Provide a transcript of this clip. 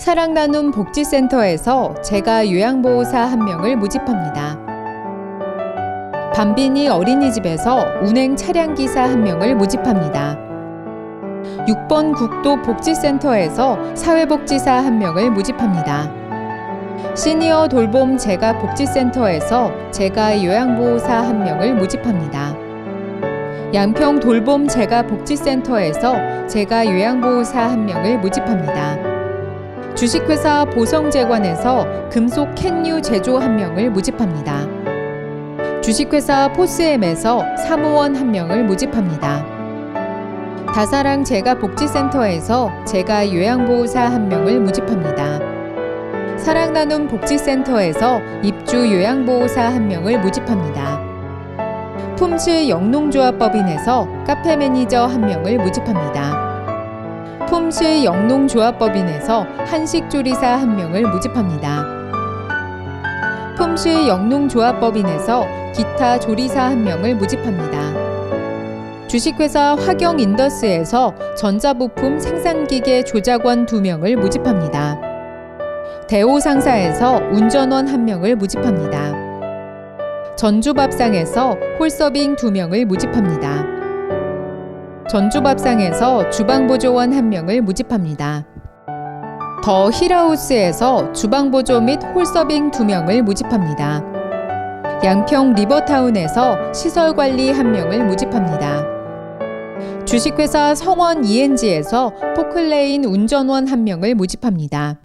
사랑 나눔 복지센터에서 제가 요양보호사 한 명을 모집합니다. 밤빈이 어린이집에서 운행 차량 기사 한 명을 모집합니다. 6번 국도 복지센터에서 사회복지사 한 명을 모집합니다. 시니어 돌봄 제가 복지센터에서 제가 요양보호사 한 명을 모집합니다. 양평 돌봄 제가 복지센터에서 제가 요양보호사 한 명을 모집합니다. 주식회사 보성재관에서 금속 캔유 제조 한 명을 모집합니다. 주식회사 포스엠에서 사무원 한 명을 모집합니다. 다사랑 제가 복지센터에서 제가 요양보호사 한 명을 모집합니다. 사랑나눔 복지센터에서 입주 요양보호사 한 명을 모집합니다. 품실 영농조합법인에서 카페 매니저 한 명을 모집합니다. 품실 영농조합법인에서 한식조리사 한 명을 모집합니다. 품실 영농조합법인에서 기타 조리사 한 명을 모집합니다. 주식회사 화경인더스에서 전자부품 생산기계 조작원 두 명을 모집합니다. 대호상사에서 운전원 한 명을 모집합니다. 전주밥상에서 홀서빙 두 명을 모집합니다. 전주밥상에서 주방보조원 한 명을 모집합니다. 더 힐하우스에서 주방보조 및 홀서빙 두 명을 모집합니다. 양평 리버타운에서 시설관리 한 명을 모집합니다. 주식회사 성원 ENG에서 포클레인 운전원 한 명을 모집합니다.